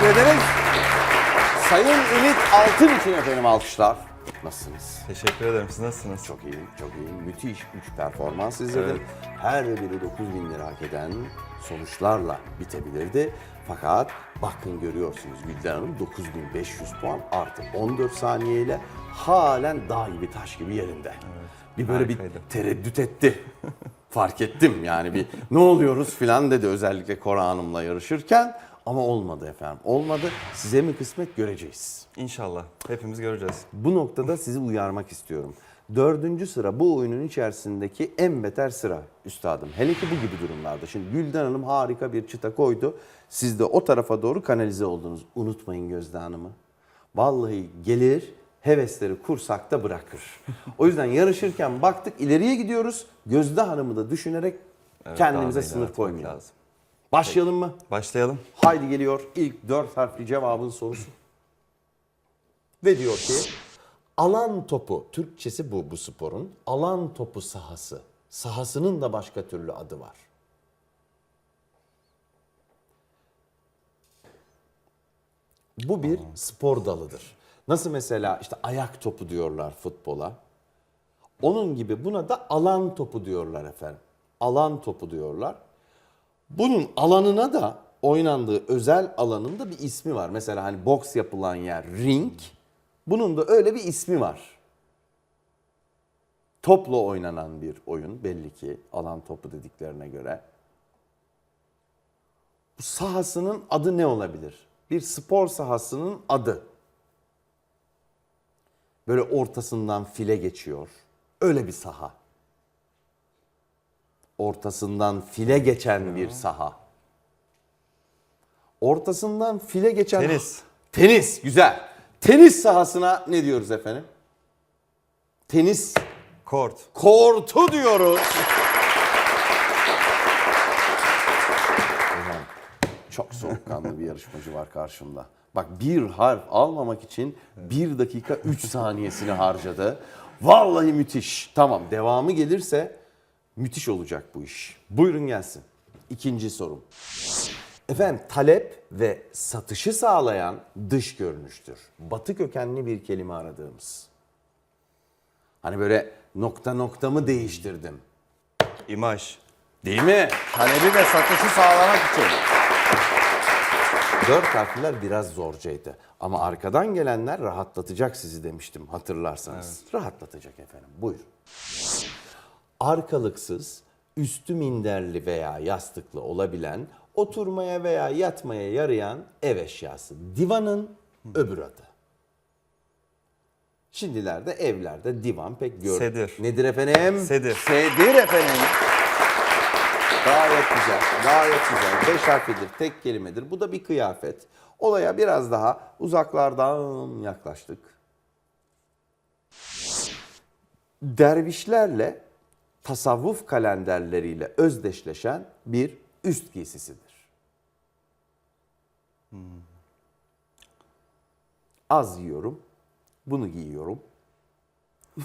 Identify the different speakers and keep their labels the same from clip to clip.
Speaker 1: Teşekkür ederiz. Sayın Ümit Altın için efendim alkışlar. Nasılsınız?
Speaker 2: Teşekkür ederim. Siz nasılsınız?
Speaker 1: Çok iyi, çok iyi. Müthiş 3 performans izledim. Her biri 9 bin lira hak eden sonuçlarla bitebilirdi. Fakat bakın görüyorsunuz Gülden Hanım 9500 puan artı 14 saniyeyle halen dağ gibi taş gibi yerinde. bir böyle bir
Speaker 2: harikaydı.
Speaker 1: tereddüt etti. Fark ettim yani bir ne oluyoruz filan dedi özellikle Kora Hanım'la yarışırken. Ama olmadı efendim. Olmadı. Size mi kısmet göreceğiz.
Speaker 2: İnşallah. Hepimiz göreceğiz.
Speaker 1: Bu noktada sizi uyarmak istiyorum. Dördüncü sıra bu oyunun içerisindeki en beter sıra üstadım. Hele ki bu gibi durumlarda. Şimdi Gülden Hanım harika bir çıta koydu. Siz de o tarafa doğru kanalize oldunuz. Unutmayın Gözde Hanım'ı. Vallahi gelir hevesleri kursakta bırakır. O yüzden yarışırken baktık ileriye gidiyoruz. Gözde Hanım'ı da düşünerek kendimize
Speaker 2: daha da
Speaker 1: sınır koymayalım.
Speaker 2: lazım.
Speaker 1: Başlayalım mı?
Speaker 2: Başlayalım.
Speaker 1: Haydi geliyor ilk dört harfli cevabın sorusu. Ve diyor ki alan topu, Türkçesi bu bu sporun. Alan topu sahası. Sahasının da başka türlü adı var. Bu bir spor dalıdır. Nasıl mesela işte ayak topu diyorlar futbola. Onun gibi buna da alan topu diyorlar efendim. Alan topu diyorlar. Bunun alanına da oynandığı özel alanında bir ismi var. Mesela hani boks yapılan yer ring. Bunun da öyle bir ismi var. Topla oynanan bir oyun belli ki alan topu dediklerine göre. Bu sahasının adı ne olabilir? Bir spor sahasının adı. Böyle ortasından file geçiyor. Öyle bir saha ortasından file geçen bir saha. Ortasından file geçen...
Speaker 2: Tenis.
Speaker 1: Tenis, güzel. Tenis sahasına ne diyoruz efendim? Tenis
Speaker 2: Kort.
Speaker 1: kortu diyoruz. Hocam çok soğukkanlı bir yarışmacı var karşımda. Bak bir harf almamak için bir dakika üç saniyesini harcadı. Vallahi müthiş. Tamam devamı gelirse müthiş olacak bu iş. Buyurun gelsin. İkinci sorum. Efendim talep ve satışı sağlayan dış görünüştür. Batı kökenli bir kelime aradığımız. Hani böyle nokta noktamı değiştirdim.
Speaker 2: İmaj.
Speaker 1: Değil mi? Talebi ve satışı sağlamak için. Dört harfler biraz zorcaydı. Ama arkadan gelenler rahatlatacak sizi demiştim hatırlarsanız. Rahatlatacak efendim. Buyur. Arkalıksız, üstü minderli veya yastıklı olabilen, oturmaya veya yatmaya yarayan ev eşyası. Divanın öbür adı. Şimdilerde evlerde divan pek gör.
Speaker 2: Sedir.
Speaker 1: Nedir efendim?
Speaker 2: Sedir.
Speaker 1: Sedir efendim. Gayet güzel, gayet güzel. Beş harflidir, tek kelimedir. Bu da bir kıyafet. Olaya biraz daha uzaklardan yaklaştık. Dervişlerle tasavvuf kalenderleriyle özdeşleşen bir üst giysisidir. Az yiyorum, bunu giyiyorum.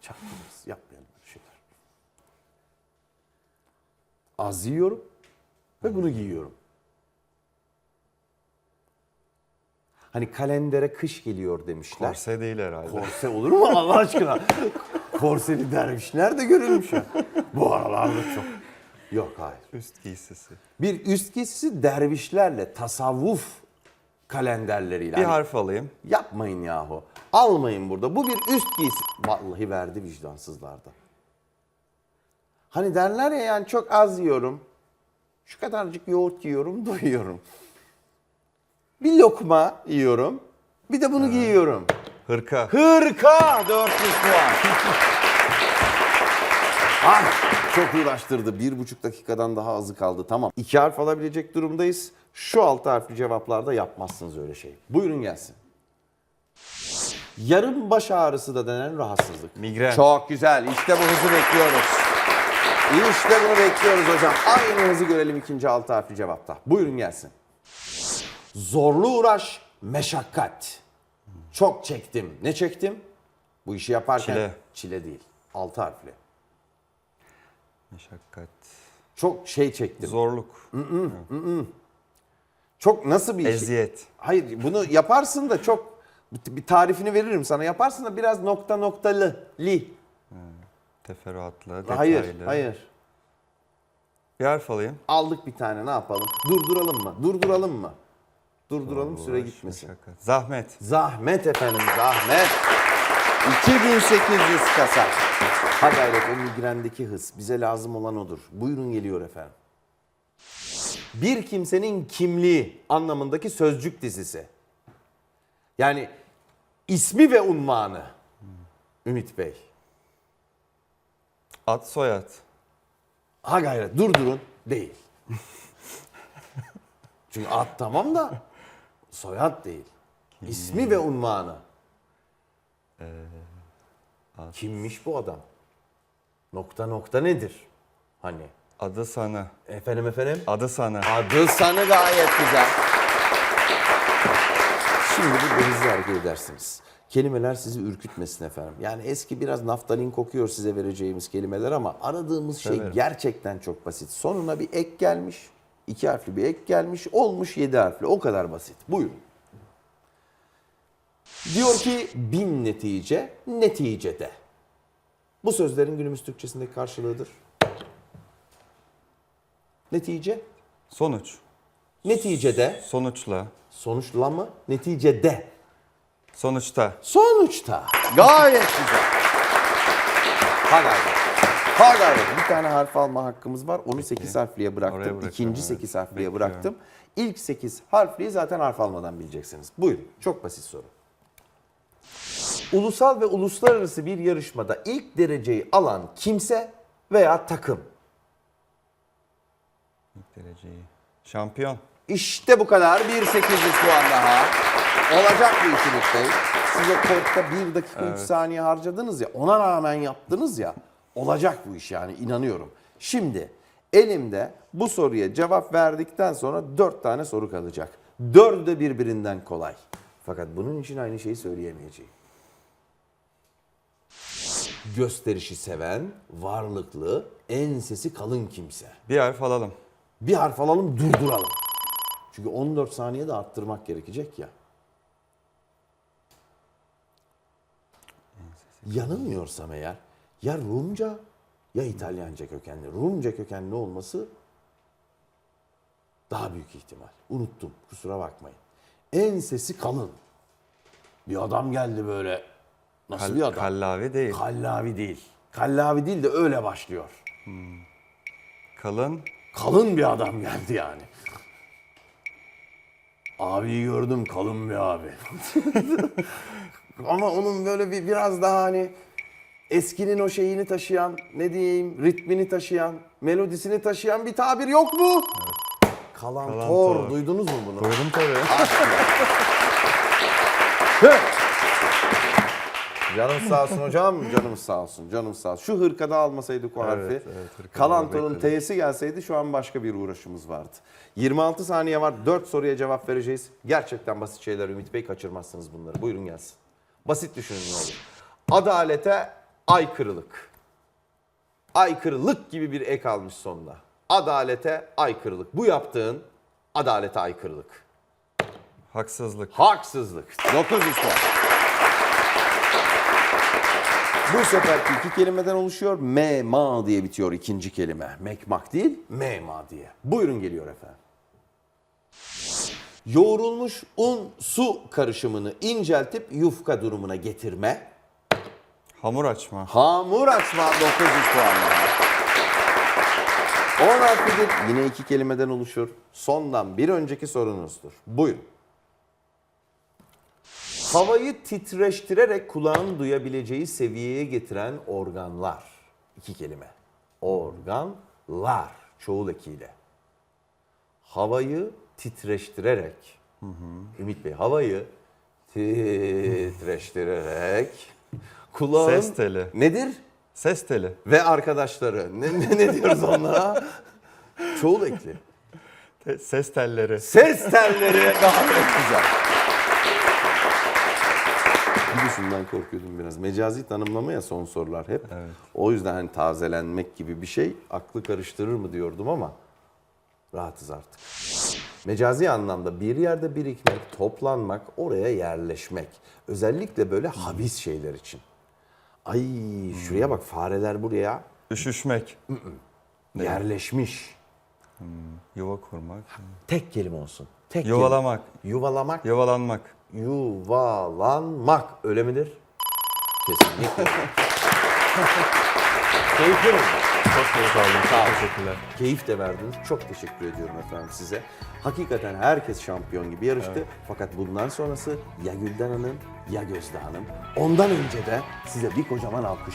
Speaker 1: Çaktınız, yapmayalım böyle şeyler. Az yiyorum ve bunu giyiyorum. Hani kalendere kış geliyor demişler.
Speaker 2: Korse değil herhalde.
Speaker 1: Korse olur mu Allah aşkına? Korseli derviş nerede görülmüş ya? Bu aralarda çok. Yok hayır.
Speaker 2: Üst giysisi.
Speaker 1: Bir üst giysisi dervişlerle tasavvuf kalenderleriyle.
Speaker 2: Bir
Speaker 1: Hani
Speaker 2: harf alayım.
Speaker 1: Yapmayın yahu. Almayın burada. Bu bir üst giysi. Vallahi verdi vicdansızlarda. Hani derler ya yani çok az yiyorum. Şu kadarcık yoğurt yiyorum, doyuyorum. Bir lokma yiyorum. Bir de bunu giyiyorum.
Speaker 2: Hırka.
Speaker 1: Hırka 400 puan. Ay, çok uğraştırdı. Bir buçuk dakikadan daha azı kaldı. Tamam. İki harf alabilecek durumdayız. Şu altı harfli cevaplarda yapmazsınız öyle şey. Buyurun gelsin. Yarım baş ağrısı da denen rahatsızlık.
Speaker 2: Migren.
Speaker 1: Çok güzel. İşte bu hızı bekliyoruz. İşte bunu bekliyoruz hocam. Aynı hızı görelim ikinci altı harfli cevapta. Buyurun gelsin. Zorlu uğraş, meşakkat. Çok çektim. Ne çektim? Bu işi yaparken
Speaker 2: Çile.
Speaker 1: çile değil. Altı harfli.
Speaker 2: Meşakkat.
Speaker 1: Çok şey çektim.
Speaker 2: Zorluk.
Speaker 1: Çok nasıl bir iş?
Speaker 2: Eziyet.
Speaker 1: Hayır bunu yaparsın da çok bir tarifini veririm sana. Yaparsın da biraz nokta noktalı. Li.
Speaker 2: Teferruatlı, detaylı.
Speaker 1: Hayır, hayır.
Speaker 2: Bir harf alayım.
Speaker 1: Aldık bir tane ne yapalım? Durduralım mı? Durduralım mı? Durduralım süre gitmesin.
Speaker 2: Zahmet.
Speaker 1: Zahmet efendim zahmet. 2800 kasa. Ha gayret o migrendeki hız. Bize lazım olan odur. Buyurun geliyor efendim. Bir kimsenin kimliği anlamındaki sözcük dizisi. Yani ismi ve unvanı. Ümit Bey.
Speaker 2: Ad soyad.
Speaker 1: Ha gayret durdurun. Değil. Çünkü ad tamam da soyad değil. İsmi ve unvanı. Kimmiş bu adam? Nokta nokta nedir? Hani
Speaker 2: Adı sana.
Speaker 1: efendim efendim?
Speaker 2: Adı sana.
Speaker 1: Adı sanı gayet güzel. Şimdi burada hızlı hareket edersiniz. Kelimeler sizi ürkütmesin efendim. Yani eski biraz naftalin kokuyor size vereceğimiz kelimeler ama aradığımız şey
Speaker 2: Severim.
Speaker 1: gerçekten çok basit. Sonuna bir ek gelmiş. İki harfli bir ek gelmiş. Olmuş yedi harfli. O kadar basit. Buyurun. Diyor ki bin netice neticede. Bu sözlerin günümüz Türkçesindeki karşılığıdır. Netice.
Speaker 2: Sonuç.
Speaker 1: Neticede.
Speaker 2: Sonuçla.
Speaker 1: Sonuçla mı? Neticede.
Speaker 2: Sonuçta.
Speaker 1: Sonuçta. Gayet güzel. Ha gayret. Ha gayret. Bir tane harf alma hakkımız var. Onu 8 harfliye bıraktım. İkinci
Speaker 2: evet.
Speaker 1: 8 harfliye
Speaker 2: Bekliyorum.
Speaker 1: bıraktım. İlk 8 harfliyi zaten harf almadan bileceksiniz. Buyurun. Çok basit soru. Ulusal ve uluslararası bir yarışmada ilk dereceyi alan kimse veya takım.
Speaker 2: İlk dereceyi. Şampiyon.
Speaker 1: İşte bu kadar. 1.800 puan daha. Olacak bu iş Ümit Bey. Siz o korkta 1 dakika 3 saniye harcadınız ya. Ona rağmen yaptınız ya. Olacak bu iş yani inanıyorum. Şimdi elimde bu soruya cevap verdikten sonra 4 tane soru kalacak. Dördü de birbirinden kolay. Fakat bunun için aynı şeyi söyleyemeyeceğim. Gösterişi seven, varlıklı, ensesi kalın kimse.
Speaker 2: Bir harf alalım.
Speaker 1: Bir harf alalım durduralım. Çünkü 14 saniye de arttırmak gerekecek ya. Yanılmıyorsam eğer ya Rumca ya İtalyanca kökenli. Rumca kökenli olması daha büyük ihtimal. Unuttum kusura bakmayın. En sesi kalın. Bir adam geldi böyle. Nasıl
Speaker 2: Kal-
Speaker 1: bir adam?
Speaker 2: Kallavi değil.
Speaker 1: Kallavi değil. Kallavi değil de öyle başlıyor.
Speaker 2: Kalın.
Speaker 1: Kalın bir adam geldi yani. Abiyi gördüm kalın bir abi. Ama onun böyle bir biraz daha hani eskinin o şeyini taşıyan, ne diyeyim, ritmini taşıyan, melodisini taşıyan bir tabir yok mu? Kalantor.
Speaker 2: Kalantor.
Speaker 1: Duydunuz mu bunu?
Speaker 2: Duydum tabii.
Speaker 1: Canım sağ olsun hocam, canım sağ olsun, canım sağ olsun. Şu hırkada almasaydık o
Speaker 2: Evet,
Speaker 1: harfi,
Speaker 2: evet,
Speaker 1: Kalantor'un. T'si gelseydi şu an başka bir uğraşımız vardı. 26 saniye var, 4 soruya cevap vereceğiz. Gerçekten basit şeyler Ümit Bey, kaçırmazsınız bunları. Buyurun gelsin. Basit düşünün ne olur. Adalete aykırılık. Aykırılık gibi bir ek almış sonuna. Adalete aykırılık. Bu yaptığın adalete aykırılık.
Speaker 2: Haksızlık.
Speaker 1: Haksızlık. 900 puan. Bu seferki iki kelimeden oluşuyor. Mema diye bitiyor ikinci kelime. Mekmak değil, mema diye. Buyurun geliyor efendim. Yoğrulmuş un su karışımını inceltip yufka durumuna getirme.
Speaker 2: Hamur açma.
Speaker 1: Hamur açma 900 puan daha. 10 harflidir. Yine iki kelimeden oluşur. Sondan bir önceki sorunuzdur. Buyurun. Havayı titreştirerek kulağın duyabileceği seviyeye getiren organlar. İki kelime. Organlar. Çoğul ekiyle. Havayı titreştirerek. Ümit Bey havayı titreştirerek kulağın
Speaker 2: Ses teli.
Speaker 1: nedir?
Speaker 2: Ses teli.
Speaker 1: Ve arkadaşları. Ne, ne, ne diyoruz onlara? Çoğul ekli.
Speaker 2: Te- ses telleri.
Speaker 1: Ses telleri gayet güzel. Bir de şundan korkuyordum biraz. Mecazi tanımlama ya son sorular hep. O yüzden hani tazelenmek gibi bir şey aklı karıştırır mı diyordum ama rahatız artık. Mecazi anlamda bir yerde birikmek, toplanmak, oraya yerleşmek. Özellikle böyle habis şeyler için. Ay şuraya bak fareler buraya
Speaker 2: Üşüşmek.
Speaker 1: yerleşmiş.
Speaker 2: Yuva kurmak.
Speaker 1: Tek kelime olsun. Tek kelime.
Speaker 2: Yuvalamak.
Speaker 1: Yuvalamak.
Speaker 2: Yuvalanmak.
Speaker 1: Yuvalanmak. Öyle midir? Kesinlikle. Keyifli mi?
Speaker 2: Çok keyif aldım. Çok teşekkürler.
Speaker 1: Keyif de verdiniz. Çok teşekkür ediyorum efendim size. Hakikaten herkes şampiyon gibi yarıştı. Fakat bundan sonrası ya Gülden Hanım ya Gözde Hanım. Ondan önce de size bir kocaman alkış.